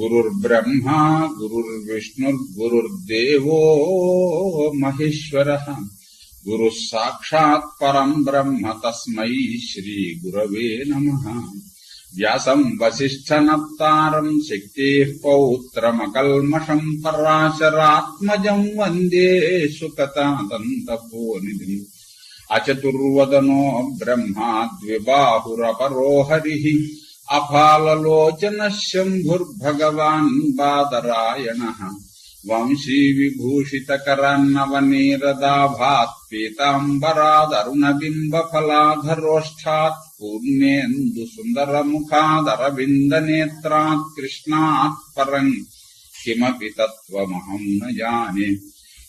गुरुर्ब्रह्मा गुरुर्विष्णुर्गुरुर्देवो महेश्वर। गुरु साक्षात् परम ब्रह्म तस्म श्री गुरव नम। व्यास व्यासम् नार शक्ति पौत्रमकल्मषम् पराशरात्मज वंदे सुकतादन्तपोनिधिम् अचतुर्वदनो ब्रह्मा द्विबाहुरपरो हरिः। अफालोचन शंभुर्भगवान् बादरायणः। वंशी विभूषितकरान्नवनीरदाभात् पीताम्बरादरुणबिम्बफलाधरोष्ठात् पूर्णेन्दुसुन्दरमुखादरविन्दनेत्रात् कृष्णात् परं किमपि तत्त्वमहम् न जाने।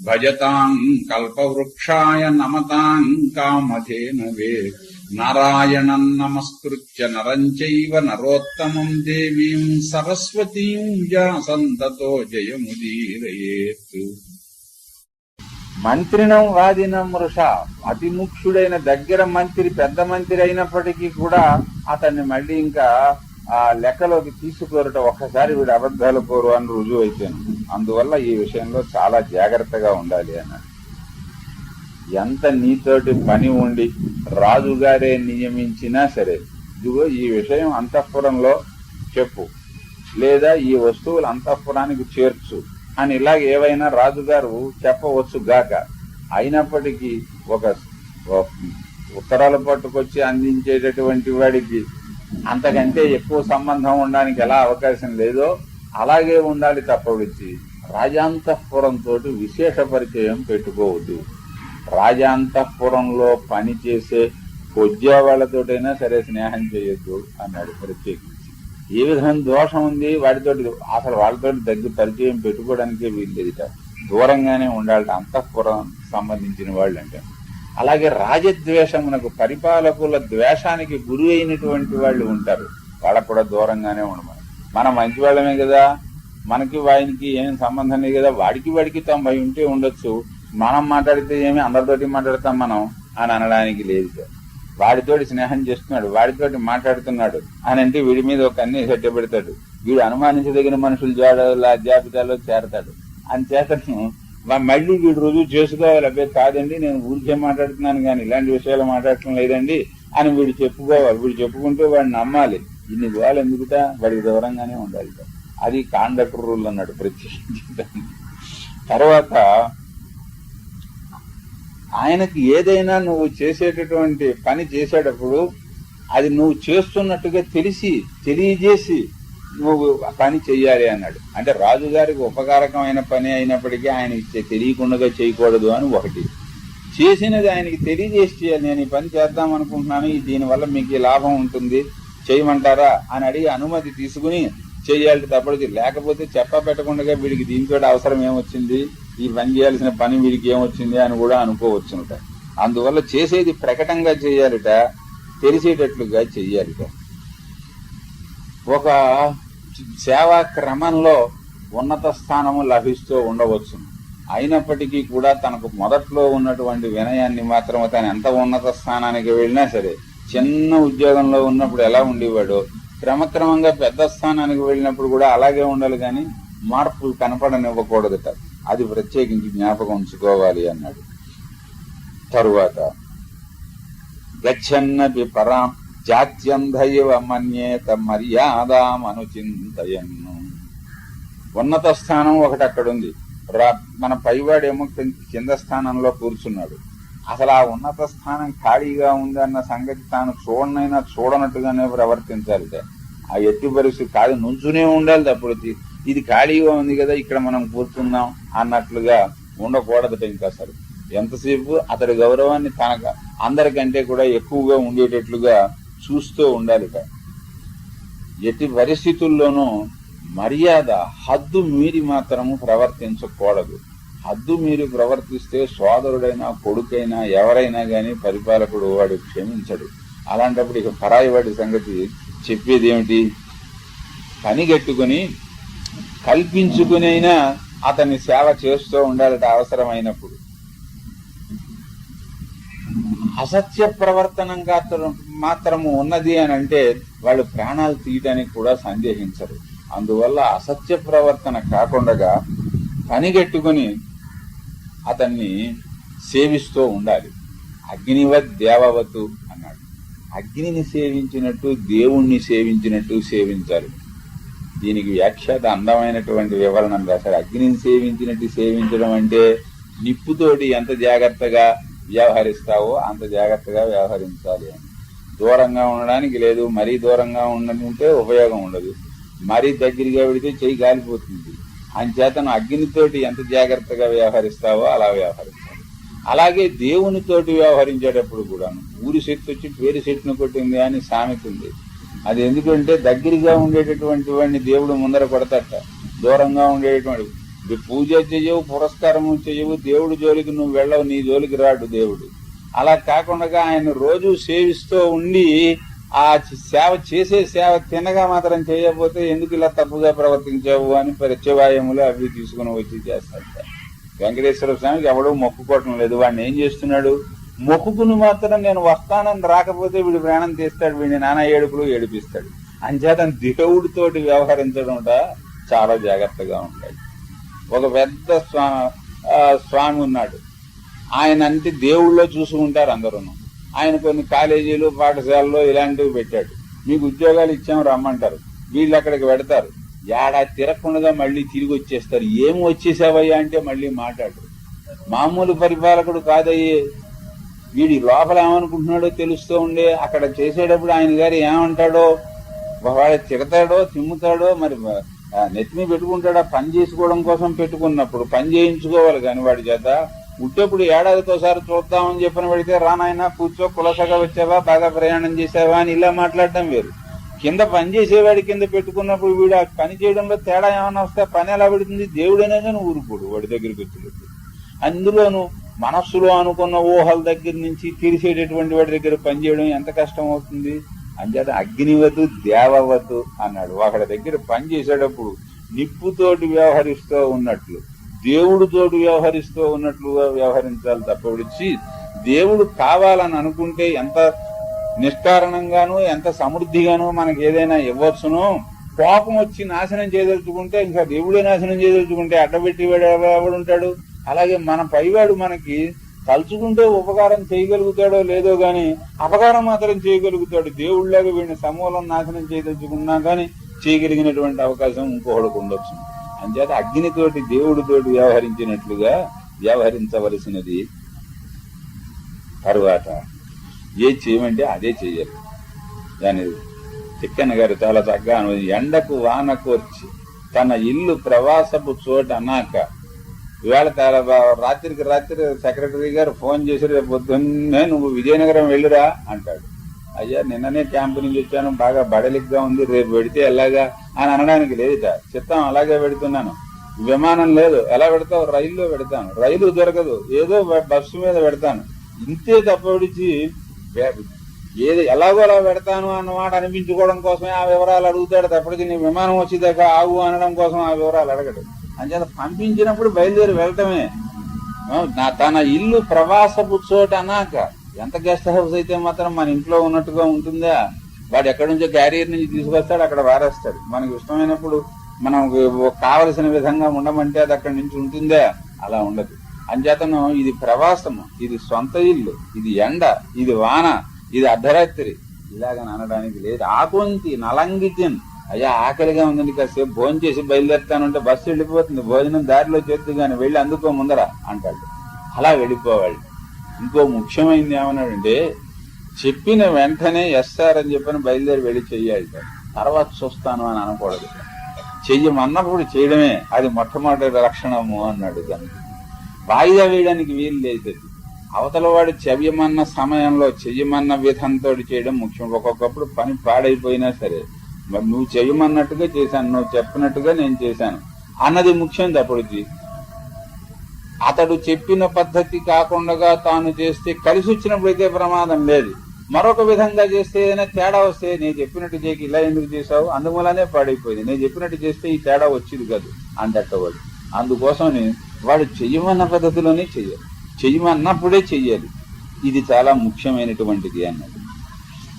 భజతాం కల్పవృక్షాయ నమతాం కామధేనవే. నారాయణం నమస్కృత్య నరం చైవ నరోత్తమం దేవీం సరస్వతీం వ్యాసంతతో జయముదీరయేత్. మంత్రినం వాదినం వృష అతి ముఖ్యుడైన దగ్గర మంత్రి పెద్ద మంత్రి అయినప్పటికీ కూడా అతన్ని మళ్ళీ ఇంకా ఆ లెక్కలోకి తీసుకురట ఒక్కసారి వీడు అబద్ధాలు కోరు అని రుజువు అయిపోయాను. అందువల్ల ఈ విషయంలో చాలా జాగ్రత్తగా ఉండాలి అన్నాడు. ఎంత నీతోటి పని ఉండి రాజుగారే నియమించినా సరే ఇదిగో ఈ విషయం అంతఃపురంలో చెప్పు లేదా ఈ వస్తువులు అంతఃపురానికి చేర్చు అని ఇలాగ ఏవైనా రాజుగారు చెప్పవచ్చు గాక. అయినప్పటికీ ఒక ఉత్తరాలు పట్టుకొచ్చి అందించేటటువంటి వాడికి అంతకంటే ఎక్కువ సంబంధం ఉండడానికి ఎలా అవకాశం లేదో అలాగే ఉండాలి తప్ప విడిచి రాజాంతఃపురంతో విశేష పరిచయం పెట్టుకోవద్దు. రాజాంతఃపురంలో పనిచేసే కొద్దిగా వాళ్ళతోటైనా సరే స్నేహం చేయొద్దు అన్నాడు ప్రత్యేకించి. ఏ విధమైన దోషం ఉంది వాటితోటి అసలు వాళ్ళతో దగ్గర పరిచయం పెట్టుకోవడానికే వీల్లేదుట. దూరంగానే ఉండాలి అంతఃపురం సంబంధించిన వాళ్ళు అంటే అలాగే రాజద్వేషమునకు పరిపాలకుల ద్వేషానికి గురి అయినటువంటి వాళ్ళు ఉంటారు. వాళ్ళకు కూడా దూరంగానే ఉండమని. మనం మంచి వాళ్ళమే కదా. మనకి వానికి ఏం సంబంధం లేదు కదా. వాడికి వాడికి తొంభై ఉంటే ఉండొచ్చు. మనం మాట్లాడితే ఏమి? అందరితోటి మాట్లాడతాం మనం అని అనడానికి లేదు సార్. వాడితోటి స్నేహం చేస్తున్నాడు. వాడితోటి మాట్లాడుతున్నాడు అని అంటే వీడి మీద ఒక అన్ని సెట్ట పెడతాడు. వీడు అనుమానించదగిన మనుషులు జాడలా జాబితాలో చేరతాడు. అని చేతను మళ్ళీ వీడు రుజువు చేసుకోవాలి అబ్బాయి కాదండి నేను ఊరికే మాట్లాడుతున్నాను కానీ ఇలాంటి విషయాలు మాట్లాడటం లేదండి అని వీడు చెప్పుకోవాలి. వీడు చెప్పుకుంటే వాడిని నమ్మాలి. ఇన్ని గోవాలి ఎందుకుట వాడికి దూరంగానే ఉండాలి అది కాండక్టర్ రూల్ అన్నాడు ప్రత్యేకించి తర్వాత ఆయనకి ఏదైనా నువ్వు చేసేటటువంటి పని చేసేటప్పుడు అది నువ్వు చేస్తున్నట్టుగా తెలిసి తెలియజేసి నువ్వు పని చెయ్యాలి అన్నాడు. అంటే రాజుగారికి ఉపకారకమైన పని అయినప్పటికీ ఆయనకి తెలియకుండా చేయకూడదు అని ఒకటి. చేసినది ఆయనకి తెలియజేసి చేయాలి నేను ఈ పని చేద్దాం అనుకుంటున్నాను దీనివల్ల మీకు లాభం ఉంటుంది చేయమంటారా అని అడిగి అనుమతి తీసుకుని చేయాలి తప్పటికి. లేకపోతే చెప్ప పెట్టకుండా వీడికి దీంతో అవసరం ఏమొచ్చింది? ఈ పని చేయాల్సిన పని వీడికి ఏమొచ్చింది అని కూడా అనుకోవచ్చునట. అందువల్ల చేసేది ప్రకటంగా చేయాలిట తెలిసేటట్లుగా చెయ్యాలిట. ఒక సేవా క్రమంలో ఉన్నత స్థానము లభిస్తూ ఉండవచ్చు. అయినప్పటికీ కూడా తనకు మొదట్లో ఉన్నటువంటి వినయాన్ని మాత్రం తను ఎంత ఉన్నత స్థానానికి వెళ్ళినా సరే చిన్న ఉద్యోగంలో ఉన్నప్పుడు ఎలా ఉండేవాడో క్రమక్రమంగా పెద్ద స్థానానికి వెళ్ళినప్పుడు కూడా అలాగే ఉండాలి కానీ మార్పులు కనపడనివ్వకూడదట. అది ప్రత్యేకించి జ్ఞాపకం ఉంచుకోవాలి అన్నాడు. తరువాత గచ్చన్నపి పరాం జాత్యంధైవ మన్యేత మర్యాదామనుచింతయన్ను ఉన్నత స్థానం ఒకటి అక్కడుంది రా- మన పైవాడేమో కింద స్థానంలో కూర్చున్నాడు. అసలు ఆ ఉన్నత స్థానం ఖాళీగా ఉంది అన్న సంగతి తాను చూడనైనా చూడనట్టుగానే ప్రవర్తించాలి. ఆ ఎట్టి పరిస్థితి కాదు నుంచునే ఉండాలి తప్పుడు ఇది ఖాళీగా ఉంది కదా ఇక్కడ మనం కూర్చుందాం అన్నట్లుగా ఉండకూడదట ఇంకా అసలు ఎంతసేపు అతడి గౌరవాన్ని తనక అందరికంటే కూడా ఎక్కువగా ఉండేటట్లుగా చూస్తూ ఉండాలి ఎట్టి పరిస్థితుల్లోనూ మర్యాద హద్దు మీరి మాత్రము ప్రవర్తించకూడదు. హద్దు మీరు ప్రవర్తిస్తే సోదరుడైనా కొడుకైనా ఎవరైనా గాని పరిపాలకుడు వాడు క్షమించడు. అలాంటప్పుడు ఇక పరాయి వాడి సంగతి చెప్పేది ఏమిటి? పనిగట్టుకుని కల్పించుకునైనా అతన్ని సేవ చేస్తూ ఉండాలట అవసరమైనప్పుడు. అసత్య ప్రవర్తనంగా మాత్రము ఉన్నది అని అంటే వాళ్ళు ప్రాణాలు తీయటానికి కూడా సందేహించరు. అందువల్ల అసత్య ప్రవర్తన కాకుండా పనిగట్టుకుని అతన్ని సేవిస్తూ ఉండాలి. అగ్నివత్ దేవవతు అన్నాడు. అగ్నిని సేవించినట్టు దేవుణ్ణి సేవించినట్టు సేవించాలి. దీనికి వ్యాఖ్యాత అందమైనటువంటి వివరణ రాశారు అగ్నిని సేవించినట్టు సేవించడం అంటే నిప్పుతోటి ఎంత జాగ్రత్తగా వ్యవహరిస్తావో అంత జాగ్రత్తగా వ్యవహరించాలి అని. దూరంగా ఉండడానికి లేదు మరీ దూరంగా ఉండనుంటే ఉపయోగం ఉండదు. మరీ దగ్గరగా పెడితే చెయ్యి గాలిపోతుంది. అంచేతను అగ్నితోటి ఎంత జాగ్రత్తగా వ్యవహరిస్తావో అలా వ్యవహరించాలి. అలాగే దేవునితోటి వ్యవహరించేటప్పుడు కూడాను ఊరి శక్తి వచ్చి పేరు చెట్టును కొట్టింది అని సామెత ఉంది. అది ఎందుకంటే దగ్గరగా ఉండేటటువంటి వాడిని దేవుడు ముందర కొడతట దూరంగా ఉండేటటువంటి పూజ చెయ్యవు పురస్కారము చెయ్యవు దేవుడి జోలికి నువ్వు వెళ్ళవు నీ జోలికి రాడు దేవుడు. అలా కాకుండా ఆయన రోజు సేవిస్తూ ఉండి ఆ సేవ చేసే సేవ తినగా మాత్రం చేయకపోతే ఎందుకు ఇలా తప్పుగా ప్రవర్తించావు అని ప్రత్యవాయములు అవి తీసుకుని వచ్చి చేస్తాడు. వెంకటేశ్వర స్వామికి ఎవడో మొక్కుకోవటం లేదు. వాడిని ఏం చేస్తున్నాడు? మొక్కుకుని మాత్రం నేను వస్తానని రాకపోతే వీడు ప్రాణం తీస్తాడు వీడిని నానా ఏడుపులు ఏడిపిస్తాడు. అంచేత దేవుడితోటి వ్యవహరించడం చాలా జాగ్రత్తగా ఉంటాడు ఒక పెద్ద స్వా స్వామి ఉన్నాడు. ఆయన అంటే దేవుళ్ళో చూసుకుంటారు అందరూ ఆయన కొన్ని కాలేజీలు పాఠశాలలో ఇలాంటివి పెట్టాడు. మీకు ఉద్యోగాలు ఇచ్చాము రమ్మంటారు. వీళ్ళు అక్కడికి పెడతారు. ఏడాది తిరగకుండా మళ్ళీ తిరిగి వచ్చేస్తారు. ఏం వచ్చేసావయ్యా అంటే మళ్ళీ మాట్లాడు మామూలు పరిపాలకుడు కాదయ్యే. వీడి లోపల ఏమనుకుంటున్నాడో తెలుస్తూ ఉండే. అక్కడ చేసేటప్పుడు ఆయన గారు ఏమంటాడో? వాడు తిడతాడో తిమ్ముతాడో మరి నెత్తిని పెట్టుకుంటాడా? పని చేసుకోవడం కోసం పెట్టుకున్నప్పుడు పని చేయించుకోవాలి కాని వాడి చేత. ఉట్టేప్పుడు ఏడాదికోసారి చూద్దామని చెప్పిన పడితే రానాయన కూర్చో కులసగా వచ్చావా? బాగా ప్రయాణం చేసావా అని ఇలా మాట్లాడటం వేరు. కింద పని చేసేవాడి కింద పెట్టుకున్నప్పుడు వీడు ఆ పని చేయడంలో తేడా ఏమైనా వస్తే పని ఎలా పెడుతుంది? దేవుడైనా కానీ ఊరుకోడు వాడి దగ్గరికి వచ్చినప్పుడు అందులోను మనస్సులో అనుకున్న ఊహల దగ్గర నుంచి తీరిసేటటువంటి వాడి దగ్గర పనిచేయడం ఎంత కష్టం అవుతుంది? అంచేత అగ్నివతు దేవవతు అన్నాడు. ఒకడి దగ్గర పని చేసేటప్పుడు నిప్పుతోటి వ్యవహరిస్తూ ఉన్నట్లు దేవుడితోటి వ్యవహరిస్తూ ఉన్నట్లుగా వ్యవహరించాలి తప్ప విడిచి దేవుడు కావాలని అనుకుంటే ఎంత నిష్కారణంగాను ఎంత సమృద్ధిగాను మనకి ఏదైనా ఇవ్వచ్చును. కోపం వచ్చి నాశనం చేయదలుచుకుంటే ఇంకా దేవుడే నాశనం చేయదలుచుకుంటే అడ్డబెట్టి వాడు ఎవడుంటాడు అలాగే మన పైవాడు మనకి తలుచుకుంటే ఉపకారం చేయగలుగుతాడో లేదో గాని అపకారం మాత్రం చేయగలుగుతాడు. దేవుళ్ళగా వీడిని సమూలం నాశనం చేయదలుచుకున్నా కానీ చేయగలిగినటువంటి అవకాశం ఇంకొకడికి ఉండొచ్చు. అంచేత అగ్నితోటి దేవుడితోటి వ్యవహరించినట్లుగా వ్యవహరించవలసినది తరువాత. ఏ చేయమంటే అదే చేయాలి. దాని చిక్కన్న గారు చాలా చక్కగా ఎండకు వానకు వచ్చి తన ఇల్లు ప్రవాసపు చోట అన్నాక ఇవాళ రాత్రికి రాత్రి సెక్రటరీ గారు ఫోన్ చేసి రేపు పొద్దున్నే నువ్వు విజయనగరం వెళ్ళురా అంటాడు. అయ్యా నిన్ననే క్యాంపు నుంచి వచ్చాను బాగా బడలిగ్గా ఉంది రేపు పెడితే ఎలాగా అని అనడానికి లేదుట చిత్తం అలాగే పెడుతున్నాను. విమానం లేదు. ఎలా పెడతావు? రైల్లో పెడతాను. రైలు దొరకదు. ఏదో బస్సు మీద పెడతాను. ఇంతే తప్ప విడిచి ఏది ఎలాగో అలా పెడతాను అన్నమాట అనిపించుకోవడం కోసమే ఆ వివరాలు అడుగుతాడు. తప్పటికి నీ విమానం వచ్చేదాకా ఆగు అనడం కోసం ఆ వివరాలు అడగడు. అంచేత పంపించినప్పుడు బయలుదేరి వెళ్ళటమే. నా తన ఇల్లు ప్రవాసపు చోట అన్నాక ఎంత గెస్ట్ హౌస్ అయితే మాత్రం మన ఇంట్లో ఉన్నట్టుగా ఉంటుందా? వాడు ఎక్కడి నుంచో క్యారియర్ నుంచి తీసుకొస్తాడు అక్కడ వారేస్తాడు. మనకు ఇష్టమైనప్పుడు మనం కావలసిన విధంగా ఉండమంటే అది అక్కడి నుంచి ఉంటుందా? అలా ఉండదు. అంచేతను ఇది ప్రవాసము ఇది సొంత ఇల్లు ఇది ఎండ ఇది వాన ఇది అర్ధరాత్రి. ఇలాగని అనడానికి లేదు. ఆకుంతి నలంగితిన్. అయ్యా ఆకలిగా ఉందండి కాసేపు భోజనం చేసి బయలుదేరుతానంటే బస్సు వెళ్ళిపోతుంది. భోజనం దారిలో చేద్దు కానీ వెళ్ళి అందుకో ముందర అంటాడు. అలా వెళ్ళిపోవాలి. ఇంకో ముఖ్యమైనది ఏమన్నాడంటే చెప్పిన వెంటనే ఎస్ఆర్ అని చెప్పని బయలుదేరి వెళ్ళి చెయ్యాలి తర్వాత చూస్తాను అని అనకూడదు చెయ్యమన్నప్పుడు చేయడమే. అది మొట్టమొదటి లక్షణము అన్నాడు దానికి. వాయిదా వేయడానికి వీలు లేదు అవతల వాడు చెయ్యమన్న సమయంలో చెయ్యమన్న విధంతో చేయడం ముఖ్యం. ఒక్కొక్కప్పుడు పని పాడైపోయినా సరే. మరి నువ్వు చేయమన్నట్టుగా చేశాను నువ్వు చెప్పినట్టుగా నేను చేశాను. అన్నది ముఖ్యం తప్పటికి అతడు చెప్పిన పద్ధతి కాకుండా తాను చేస్తే కలిసి వచ్చినప్పుడైతే ప్రమాదం లేదు. మరొక విధంగా చేస్తే ఏదైనా తేడా వస్తే నేను చెప్పినట్టు చేయకి ఇలా ఎందుకు చేశావు? అందువల్లనే పాడైపోయింది. నేను చెప్పినట్టు చేస్తే ఈ తేడా వచ్చేది కాదు అంటట్టవాడు అందుకోసం వాడు చెయ్యమన్న పద్ధతిలోనే చెయ్యాలి. చెయ్యమన్నప్పుడే చెయ్యాలి. ఇది చాలా ముఖ్యమైనటువంటిది అన్నది.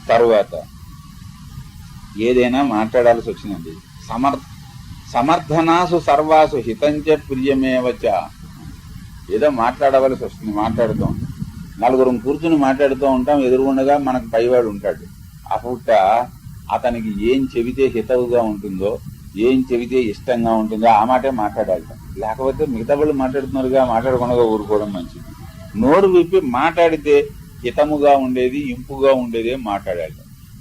తరువాత ఏదైనా మాట్లాడాల్సి వచ్చిందండి. సమర్ సమర్థనాసు సర్వాసు హితంచ ప్రియమేవచ. ఏదో మాట్లాడవలసి వస్తుంది మాట్లాడుతూ. ఉంటాం నలుగురం కూర్చుని మాట్లాడుతూ ఉంటాం ఎదురుగుండగా మనకు పైవాడు ఉంటాడు. అప్పుట అతనికి ఏం చెబితే హితవుగా ఉంటుందో ఏం చెబితే ఇష్టంగా ఉంటుందో ఆ మాటే మాట్లాడాలి. లేకపోతే మిగతా వాళ్ళు మాట్లాడుతున్నారుగా మాట్లాడకుండా ఊరుకోవడం మంచిది. నోరు విప్పి మాట్లాడితే హితముగా ఉండేది ఇంపుగా ఉండేదే మాట్లాడాలి.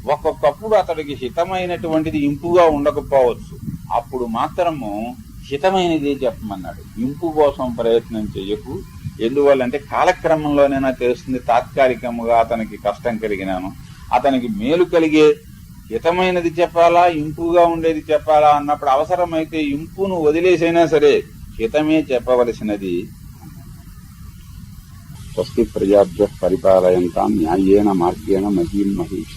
ఒక్కొక్కప్పుడు అతడికి హితమైనటువంటిది ఇంపుగా ఉండకపోవచ్చు. అప్పుడు మాత్రము హితమైనది చెప్పమన్నాడు. ఇంపు కోసం ప్రయత్నం చేయకు. ఎందువల్లంటే కాలక్రమంలోనైనా తెలుస్తుంది తాత్కాలికముగా అతనికి కష్టం కలిగినాను. అతనికి మేలు కలిగే హితమైనది చెప్పాలా ఇంపుగా ఉండేది చెప్పాలా అన్నప్పుడు అవసరమైతే ఇంపును వదిలేసైనా సరే హితమే చెప్పవలసినది స్వస్తి ప్రజాభ్య పరిపాలయంతా న్యాయేన మార్గేణ మహీం మహిష.